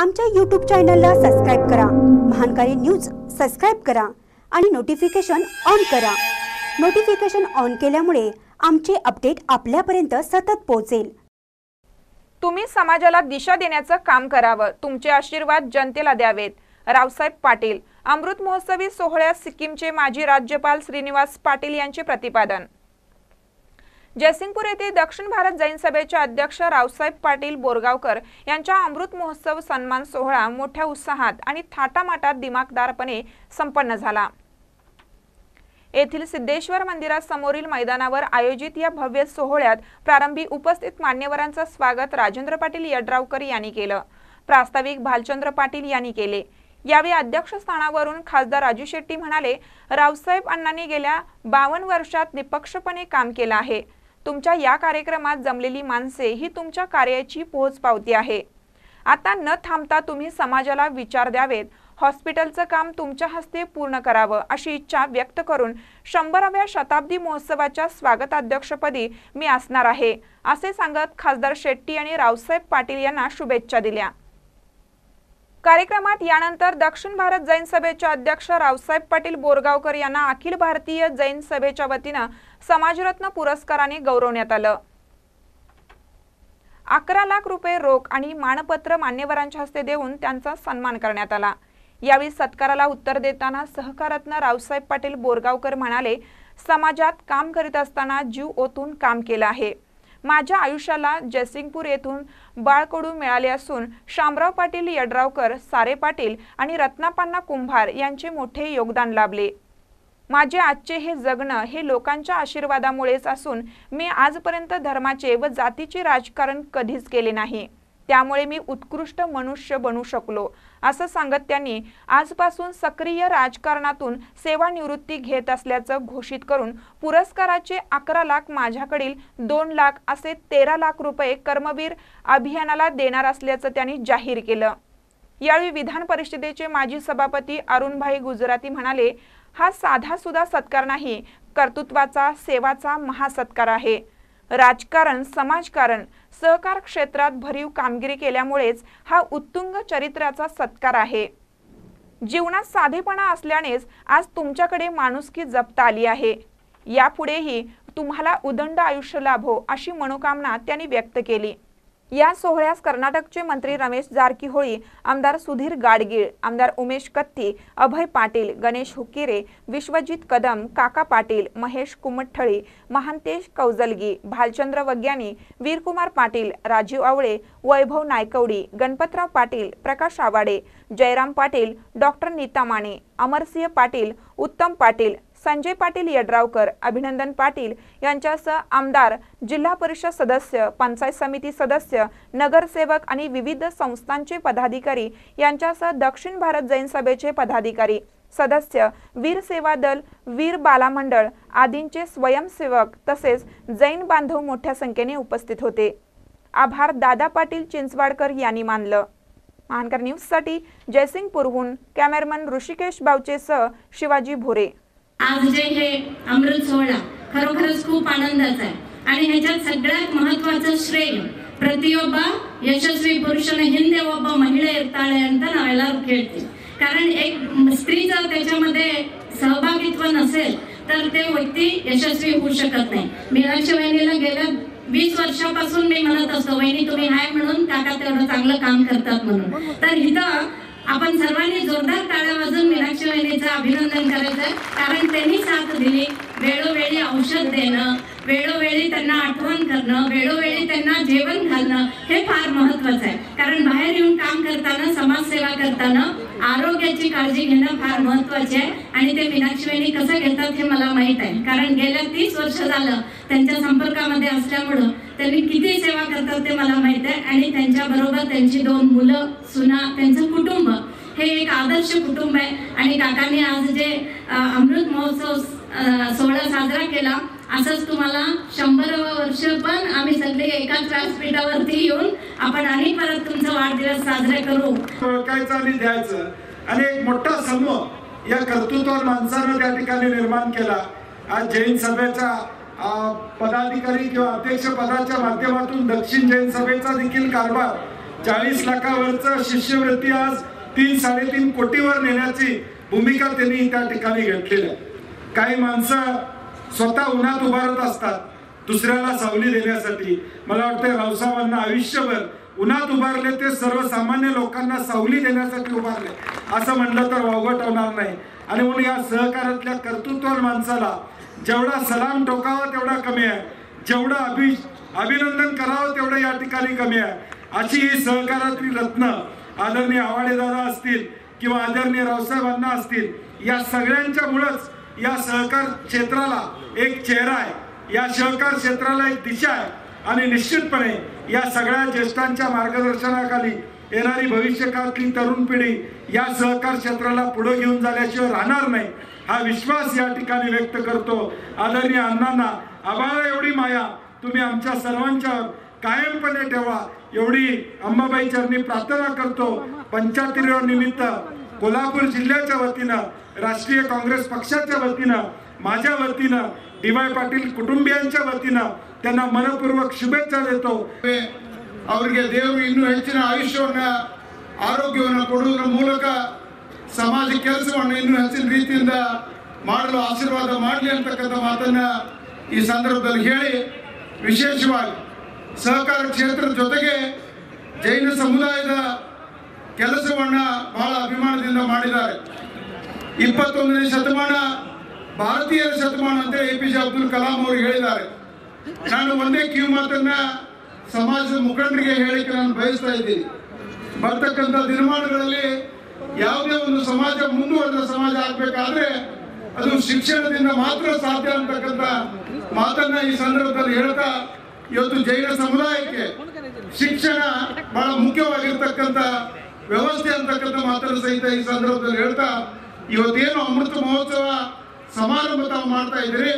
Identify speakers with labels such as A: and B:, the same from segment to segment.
A: आमच्या यूट्यूब चॅनलला सबस्क्राईब करा. महानकारी न्यूज सबस्क्राईब करा आणि नोटिफिकेशन ऑन करा. नोटिफिकेशन ऑन केल्यामुळे आमचे अपडेट आपल्यापर्यंत सतत पोहोचेल.
B: तुम्ही समाजाला दिशा देण्याचं काम करावं. तुमचे आशीर्वाद जनतेला द्यावेत. रावसाहेब पाटील अमृत महोत्सवी सोहळ्यात सिक्कीमचे माजी राज्यपाल श्रीनिवास पाटील यांचे प्रतिपादन. जयसिंगपूर येथे दक्षिण भारत जैन सभेचे अध्यक्ष रावसाहेब पाटील बोरगावकर यांच्या अमृत महोत्सव सन्मान सोहळा मोठ्या उत्साहात आणि थाटामाटात दिमागदारपणे संपन्न झाला. येथील सिद्धेश्वर मंदिरासमोरील मैदानावर आयोजित या भव्य सोहळ्यात प्रारंभी उपस्थित मान्यवरांचं स्वागत राजेंद्र पाटील यड्रावकर यांनी केलं. प्रास्ताविक भालचंद्र पाटील यांनी केले. यावेळी अध्यक्षस्थानावरून खासदार राजू शेट्टी म्हणाले रावसाहेब अण्णांनी गेल्या बावन्न वर्षात निपक्षपणे काम केलं आहे. तुमच्या या कार्यक्रमात जमलेली माणसे ही तुमच्या कार्याची पोहोचपावती आहे. आता न थांबता तुम्ही समाजाला विचार द्यावेत. हॉस्पिटलचं काम तुमच्या हस्ते पूर्ण करावं अशी इच्छा व्यक्त करून शंभराव्या शताब्दी महोत्सवाच्या स्वागताध्यक्षपदी मी असणार आहे. असे सांगत खासदार शेट्टी आणि रावसाहेब पाटील यांना शुभेच्छा दिल्या. कार्यक्रमात यानंतर दक्षिण भारत जैन सभेचे अध्यक्ष रावसाहेब पाटील बोरगावकर यांना अखिल भारतीय जैन सभेच्या वतीनं समाजरत्न पुरस्काराने गौरवण्यात आलं. अकरा लाख रुपये रोख आणि मानपत्र मान्यवरांच्या हस्ते देऊन त्यांचा सन्मान करण्यात आला. यावेळी सत्काराला उत्तर देताना सहकारत्न रावसाहेब पाटील बोरगावकर म्हणाले समाजात काम करीत असताना जीव ओतून काम केलं आहे. माझ्या आयुष्याला जयसिंगपूर येथून बाळकडू मिळाले असून शामराव पाटील यड्रावकर सारे पाटील आणि रत्नापान्ना कुंभार यांचे मोठे योगदान लाभले. माझे आजचे हे जगणं हे लोकांच्या आशीर्वादामुळेच असून मी आजपर्यंत धर्माचे व जातीचे राजकारण कधीच केले नाही. त्यामुळे मी उत्कृष्ट मनुष्य बनू शकलो असं सांगत त्यांनी आजपासून सक्रिय राजकारणातून सेवानिवृत्ती घेत असल्याचं घोषित करून पुरस्काराचे अकरा लाख माझ्याकडील दोन लाख असे तेरा लाख रुपये कर्मवीर अभियानाला देणार असल्याचं त्यांनी जाहीर केलं. यावेळी विधान परिषदेचे माजी सभापती अरुणभाई गुजराती म्हणाले हा साधा सुद्धा सत्कार नाही कर्तृत्वाचा सेवाचा महासत्कार आहे. राजकारण समाजकारण सहकार क्षेत्रात भरीव कामगिरी केल्यामुळेच हा उत्तुंग चरित्राचा सत्कार आहे. जीवनात साधेपणा असल्यानेच आज तुमच्याकडे माणुसकी जपता आली आहे. यापुढेही तुम्हाला उदंड आयुष्य लाभो अशी मनोकामना त्यांनी व्यक्त केली. या सोहळ्यास कर्नाटकचे मंत्री रमेश जारकीहोळी आमदार सुधीर गाडगीळ आमदार उमेश कत्ती अभय पाटील गणेश हुकिरे विश्वजित कदम काका पाटील महेश कुमठळी महांतेश कौजलगी भालचंद्र वग्यानी वीरकुमार पाटील राजीव आवळे वैभव नायकवडी गणपतराव पाटील प्रकाश आवाडे जयराम पाटील डॉक्टर नीता माने अमरसिंह पाटील उत्तम पाटील संजय पाटील यड्रावकर अभिनंदन पाटील यांच्यासह आमदार जिल्हा परिषद सदस्य पंचायत समिती सदस्य नगरसेवक आणि विविध संस्थांचे पदाधिकारी यांच्यासह दक्षिण भारत जैन सभेचे पदाधिकारी सदस्य वीर सेवा दल वीर बाला मंडळ आदींचे स्वयंसेवक तसेच जैन बांधव मोठ्या संख्येने उपस्थित होते. आभार दादा पाटील चिंचवाडकर यांनी मानलं. महानकर न्यूजसाठी जयसिंगपूरहून कॅमेरमन ऋषिकेश बावचेसह शिवाजी भोरे.
C: आज जे हे अमृत सोहळा खरोखरच खूप आनंदाचा आहे आणि ह्याच्यात सगळ्यात महत्वाचं श्रेय ಪ್ರತಿಯೊಬ್ಬ ಯಶಸ್ವಿ ಪುರುಷನ ಹಿಂದೆ ಒಬ್ಬ ಮಹಿಳೆ ಇರ್ತಾಳೆ ಅಂತ ನಾವೆಲ್ಲರೂ ಕೇಳ್ತೀವಿ कारण एक स्त्रीचं त्याच्यामध्ये सहभागित्व नसेल तर ते व्यक्ती यशस्वी होऊ शकत नाही मीनाक्षी वहिनीला गेल्या वीस वर्षापासून मी म्हणत असतो वहिनी तुम्ही हाय म्हणून काका तेवढं चांगलं काम करतात म्हणून तर इथं आपण सर्वांनी जोरदार टाळ्या वाजून मीनाक्षी वहिनीचं अभिनंदन करायचं कारण त्यांनी साथ दिली. वेळोवेळी औषध देणं वेळोवेळी त्यांना आठवण करणं वेळोवेळी त्यांना जेवण घालणं हे फार महत्वाचं आहे. कारण बाहेर येऊन काम करताना समाजसेवा करताना आरोग्याची काळजी घेणं फार महत्त्वाचे आहे. आणि ते मीनाक्षी कसं घेतात हे मला माहीत आहे. कारण गेल्या तीस वर्ष झालं त्यांच्या संपर्कामध्ये असल्यामुळं त्यांनी किती सेवा करतात ते मला माहीत आहे. आणि त्यांच्याबरोबर त्यांची दोन मुलं सुना त्यांचं कुटुंब हे एक आदर्श कुटुंब आहे. आणि काकांनी आज जे अमृत महोत्सव सोहळा साजरा केला असंच तुम्हाला शंभर वर्ष पण आम्ही सगळे एकाच व्यासपीठावरती येऊन आपण आणि परत तुमचा वाढदिवस साजरा करू.
D: ओळखायचं आणि द्यायचं. आणि एक मोठा समूह या कर्तृत्वावर माणसानं त्या ठिकाणी निर्माण केला. आज जैन सभेचा पदाधिकारी किंवा अध्यक्ष पदाच्या माध्यमातून दक्षिण जैन सभेचा देखील कारभार चाळीस लाखावरचं शिष्यवृत्ती आज तीन साडेतीन कोटीवर नेण्याची भूमिका त्यांनी त्या ठिकाणी घेतलेली आहे. काही माणसं स्वतः उन्हात उभारत असतात. दुसऱ्याला सावली देण्यासाठी. मला वाटतं रावसाहेबांना आयुष्यभर उन्हात उभारले ते सर्वसामान्य लोकांना सावली देण्यासाठी उभारले. असं म्हणलं तर वावगट होणार नाही. आणि म्हणून या सहकारातल्या कर्तृत्वान माणसाला जेवढा सलाम टोकावा तेवढा कमी आहे. जेवढं अभि अभिनंदन करावं तेवढं या ठिकाणी कमी आहे. अशी ही सहकारातली रत्न आदरणीय आवाडेदादा असतील किंवा आदरणीय रावसाहेबांना असतील या सगळ्यांच्यामुळंच या सहकार क्षेत्राला एक चेहरा आहे. या सहकार क्षेत्राला एक दिशा आहे. आणि निश्चितपणे या सगळ्या ज्येष्ठांच्या मार्गदर्शनाखाली येणारी भविष्यकाळातली तरुण पिढी या सहकार क्षेत्राला पुढे घेऊन जाण्याशिवाय राहणार नाही हा विश्वास या ठिकाणी व्यक्त करतो. आदरणीय अण्णांना आभाळ एवढी माया तुम्ही आमच्या सर्वांच्यावर कायमपणे ठेवा एवढी अंबाबाई चरणी प्रार्थना करतो. पंचाहत्तर निमित्त कोल्हापूर जिल्ह्याच्या वतीनं राष्ट्रीय काँग्रेस पक्षाच्या वतीनं, माझ्या वतीनं, डी वाय ಪಾಟೀಲ್ ಕುಟುಂಬಿयांच्या ವತಿನ त्यांना ಮನಪೂರ್ವಕ ಶುಭೇಚ್ಛೆ ದೇತೋ
E: ಅವರಿಗೆ ದೇವರು ಇನ್ನೂ ಹೆಚ್ಚಿನ ಆಯುಷ್ಯವನ್ನು, ಆರೋಗ್ಯವನ್ನು ಕೊಡುವುದರ ಮೂಲಕ ಸಮಾಜ ಕೆಲಸವನ್ನು ಇನ್ನೂ ಹೆಚ್ಚಿನ ರೀತಿಯಿಂದ ಮಾಡಲು ಆಶೀರ್ವಾದ ಮಾಡಲಿ ಅಂತಕ್ಕಂಥ ಮಾತನ್ನು ಈ ಸಂದರ್ಭದಲ್ಲಿ ಹೇಳಿ, ವಿಶೇಷವಾಗಿ ಸಹಕಾರ ಕ್ಷೇತ್ರದ ಜೊತೆಗೆ ಜೈನ ಸಮುದಾಯದ ಕೆಲಸವನ್ನು ಬಹಳ ಅಭಿಮಾನದಿಂದ ಮಾಡಿದ್ದಾರೆ. ಇಪ್ಪತ್ತೊಂದನೇ ಶತಮಾನ ಭಾರತೀಯರ ಶತಮಾನ ಅಂತ A P J Abdul Kalam ಅವರು ಹೇಳಿದ್ದಾರೆ. ನಾನು ಒಂದೇ ಕಿವಿ ಮಾತನ್ನ ಸಮಾಜದ ಮುಖಂಡರಿಗೆ ಹೇಳಿಕೆ ನಾನು ಬಯಸ್ತಾ ಇದ್ದೀನಿ. ಬರ್ತಕ್ಕಂಥ ದಿನಮಾನಗಳಲ್ಲಿ ಯಾವುದೇ ಒಂದು ಸಮಾಜ ಮುಂದುವರೆದ ಸಮಾಜ ಆಗ್ಬೇಕಾದ್ರೆ ಅದು ಶಿಕ್ಷಣದಿಂದ ಮಾತ್ರ ಸಾಧ್ಯ ಅಂತಕ್ಕಂಥ ಮಾತನ್ನ ಈ ಸಂದರ್ಭದಲ್ಲಿ ಹೇಳ್ತಾ ಇವತ್ತು ಜೈನ ಸಮುದಾಯಕ್ಕೆ ಶಿಕ್ಷಣ ಬಹಳ ಮುಖ್ಯವಾಗಿರ್ತಕ್ಕಂಥ ವ್ಯವಸ್ಥೆ ಅಂತಕ್ಕಂಥ ಮಾತನ್ನು ಸಹಿತ ಈ ಸಂದರ್ಭದಲ್ಲಿ ಹೇಳ್ತಾ ಇವತ್ತೇನು ಅಮೃತ ಮಹೋತ್ಸವ ಸಮಾರಂಭ ತಾವು ಮಾಡ್ತಾ ಇದ್ದೀರಿ?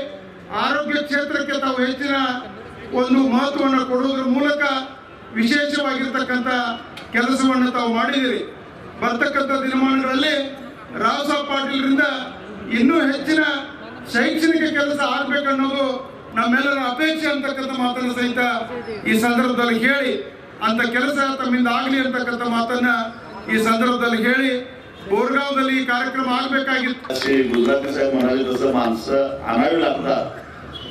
E: ಆರೋಗ್ಯ ಕ್ಷೇತ್ರಕ್ಕೆ ತಾವು ಹೆಚ್ಚಿನ ಒಂದು ಮಹತ್ವವನ್ನು ಕೊಡುವುದರ ಮೂಲಕ ವಿಶೇಷವಾಗಿರ್ತಕ್ಕಂಥ ಕೆಲಸವನ್ನು ತಾವು ಮಾಡಿದಿರಿ ಬರ್ತಕ್ಕಂಥ ದಿನಮಾನಗಳಲ್ಲಿ ರಾವ್ ಸಾಹೇಬ್ ಪಾಟೀಲ್ರಿಂದ ಇನ್ನೂ ಹೆಚ್ಚಿನ ಶೈಕ್ಷಣಿಕ ಕೆಲಸ ಆಗ್ಬೇಕನ್ನೋದು ನಮ್ಮೆಲ್ಲರ ಅಪೇಕ್ಷೆ ಅಂತಕ್ಕಂಥ ಮಾತನ್ನು ಸಹಿತ ಈ ಸಂದರ್ಭದಲ್ಲಿ ಹೇಳಿ, ಅಂತ ಕೆಲಸ ತಮ್ಮಿಂದ ಆಗಲಿ ಅಂತಕ್ಕಂಥ ಮಾತನ್ನ ಈ ಸಂದರ್ಭದಲ್ಲಿ ಹೇಳಿ ಬೋರ್ಗಾಂವದಲ್ಲಿ ಈ ಕಾರ್ಯಕ್ರಮ ಆಗ್ಬೇಕಾಗಿತ್ತು
F: असे गुजराती साहेब म्हणाले तसं माणसं आणावी लागतात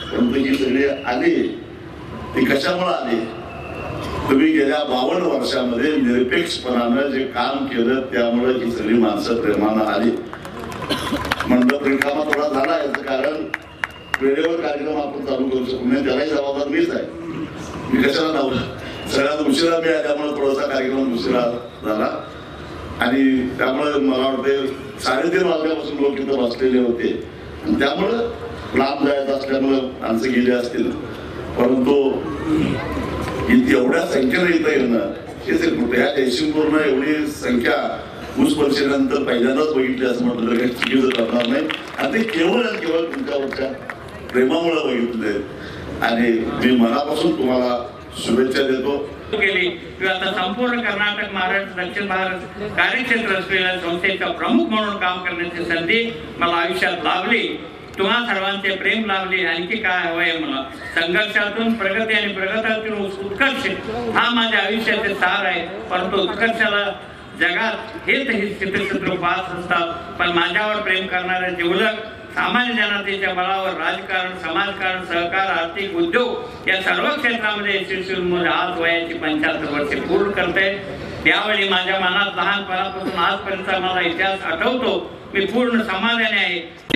F: परंतु ही सगळी आली ती कशामुळे आली तुम्ही गेल्या बावन्न वर्षामध्ये निरपेक्षपणानं जे काम केलं त्यामुळे ही सगळी माणसं प्रेमानं आली मंडप रिकामा थोडा झाला याचं कारण वेळेवर कार्यक्रम आपण चालू करू शकू नये त्यालाही जबाबदार मीच आहे मी कशाला लावलं सगळ्यात उशिरा मिळाल्यामुळे थोडासा कार्यक्रम उशिरा झाला आणि त्यामुळे मला वाटते साडेतीन वाजल्यापासून लोक तिथं बसलेले होते. त्यामुळं लांब जायचं असल्यामुळं माणसं गेले असतील. परंतु एवढ्या संख्येनं इथं येणं हेच ते मोठं ह्या जयसिंगपूरनं एवढी संख्या ऊस वर्षानंतर पहिल्यांदाच बघितली असं म्हटलं तर काही चुकीचं करणार नाही. आणि ते केवळ आणि केवळ तुमच्यावरच्या प्रेमामुळे बघितले आणि मी मनापासून तुम्हाला शुभेच्छा देतो.
G: केली. किंवा आता संपूर्ण कर्नाटक महाराष्ट्र दक्षिण भारत कार्यक्षेत्र असलेल्या संस्थेचा प्रमुख म्हणून काम करण्याची संधी मला आयुष्यात लाभली. तुम्हा सर्वांचे प्रेम लाभले. आणखी काय हवंय मला? संघर्षातून प्रगती आणि प्रगतीतून उत्कर्ष हा माझ्या आयुष्याचे सार आहे. परंतु उत्कर्षाला जगात हेच हे चित्रचित्र पाहत असतात. पण माझ्यावर प्रेम करणारे जिवलक सामान्य जनतेच्या बळावर राजकारण समाजकारण सहकार आर्थिक उद्योग या सर्व क्षेत्रामध्ये यशस्वी आज वयाची पंच्याहत्तर वर्षे पूर्ण करते त्यावेळी माझ्या मनात लहानपणापासून आजपर्यंत मला इतिहास आठवतो. मी पूर्ण समाधानी आहे.